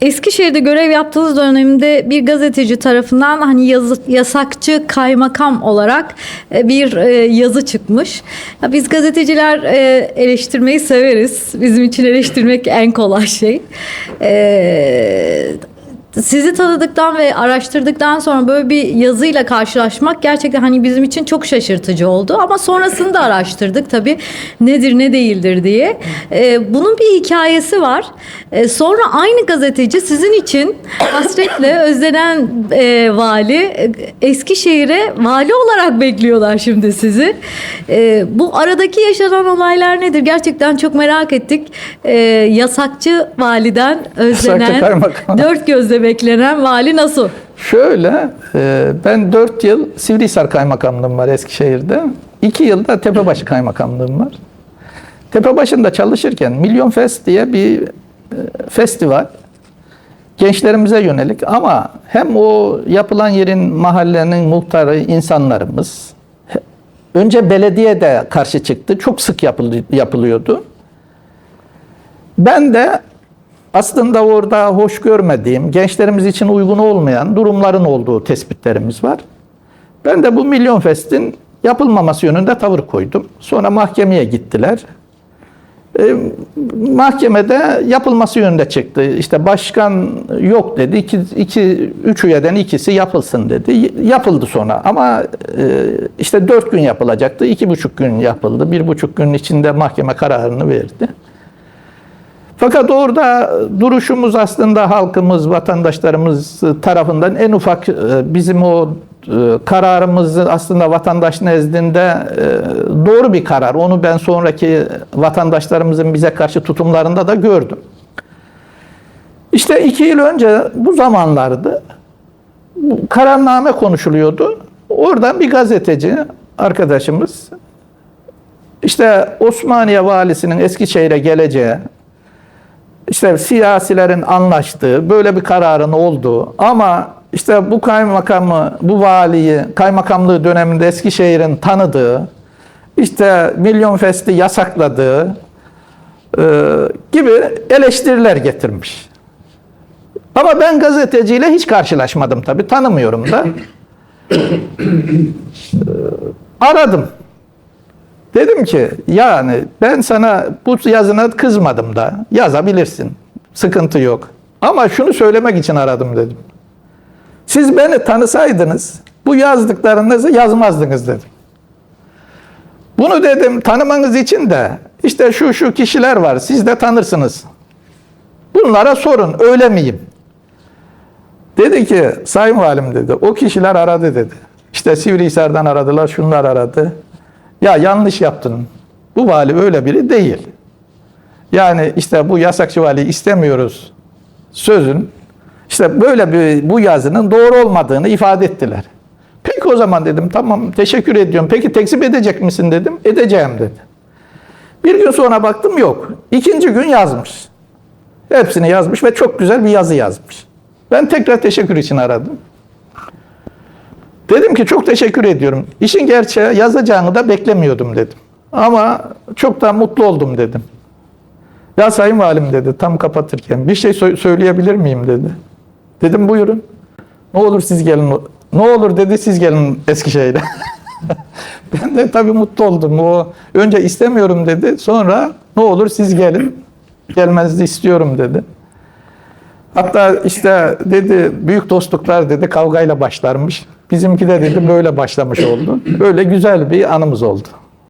Eskişehir'de görev yaptığınız dönemde bir gazeteci tarafından hani yazı, yasakçı kaymakam olarak e, bir e, yazı çıkmış. Ya biz gazeteciler e, eleştirmeyi severiz. Bizim için eleştirmek en kolay şey. Sizi tanıdıktan ve araştırdıktan sonra böyle bir yazıyla karşılaşmak gerçekten hani bizim için çok şaşırtıcı oldu. Ama sonrasında araştırdık tabii nedir ne değildir diye. Ee, bunun bir hikayesi var. Ee, sonra aynı gazeteci sizin için hasretle özlenen e, vali e, Eskişehir'e vali olarak bekliyorlar şimdi sizi. Ee, bu aradaki yaşanan olaylar nedir? Gerçekten çok merak ettik. Ee, yasakçı validen özlenen dört gözle beklenen vali nasıl? Şöyle, e, ben 4 yıl Sivrihisar Kaymakamlığım var Eskişehir'de. 2 yıl da Tepebaşı Kaymakamlığım var. Tepebaşı'nda çalışırken Milyon Fest diye bir e, festival gençlerimize yönelik ama hem o yapılan yerin mahallenin muhtarı insanlarımız önce belediye de karşı çıktı. Çok sık yapılı- yapılıyordu. Ben de aslında orada hoş görmediğim, gençlerimiz için uygun olmayan durumların olduğu tespitlerimiz var. Ben de bu Milyon Fest'in yapılmaması yönünde tavır koydum. Sonra mahkemeye gittiler. E, mahkemede yapılması yönünde çıktı. İşte başkan yok dedi. İki, iki, üç üyeden ikisi yapılsın dedi. Yapıldı sonra ama e, işte dört gün yapılacaktı. iki buçuk gün yapıldı. Bir buçuk günün içinde mahkeme kararını verdi. Fakat orada duruşumuz aslında halkımız, vatandaşlarımız tarafından en ufak e, bizim o e, kararımızı aslında vatandaş nezdinde e, doğru bir karar. Onu ben sonraki vatandaşlarımızın bize karşı tutumlarında da gördüm. İşte iki yıl önce bu zamanlardı kararname konuşuluyordu. Oradan bir gazeteci arkadaşımız işte Osmaniye valisinin Eskişehir'e geleceği, işte siyasilerin anlaştığı, böyle bir kararın olduğu ama işte bu kaymakamı, bu valiyi kaymakamlığı döneminde Eskişehir'in tanıdığı, işte Milyon Fest'i yasakladığı e, gibi eleştiriler getirmiş. Ama ben gazeteciyle hiç karşılaşmadım tabii, tanımıyorum da. E, aradım. Dedim ki yani ben sana bu yazına kızmadım da yazabilirsin. Sıkıntı yok. Ama şunu söylemek için aradım dedim. Siz beni tanısaydınız bu yazdıklarınızı yazmazdınız dedim. Bunu dedim tanımanız için de işte şu şu kişiler var siz de tanırsınız. Bunlara sorun öyle miyim? Dedi ki sayın valim dedi o kişiler aradı dedi. İşte Sivrihisar'dan aradılar şunlar aradı. Ya yanlış yaptın. Bu vali öyle biri değil. Yani işte bu yasakçı vali istemiyoruz sözün işte böyle bir bu yazının doğru olmadığını ifade ettiler. Peki o zaman dedim tamam teşekkür ediyorum. Peki tekzip edecek misin dedim. Edeceğim dedi. Bir gün sonra baktım yok. İkinci gün yazmış. Hepsini yazmış ve çok güzel bir yazı yazmış. Ben tekrar teşekkür için aradım. Dedim ki çok teşekkür ediyorum. İşin gerçeği yazacağını da beklemiyordum dedim. Ama çok da mutlu oldum dedim. Ya sayın valim dedi tam kapatırken bir şey sö- söyleyebilir miyim dedi. Dedim buyurun. Ne olur siz gelin. Ne olur dedi siz gelin Eskişehir'e. ben de tabii mutlu oldum. O önce istemiyorum dedi. Sonra ne olur siz gelin. Gelmenizi istiyorum dedi. Hatta işte dedi büyük dostluklar dedi kavgayla başlarmış. Bizimki de dedi böyle başlamış oldu. Böyle güzel bir anımız oldu.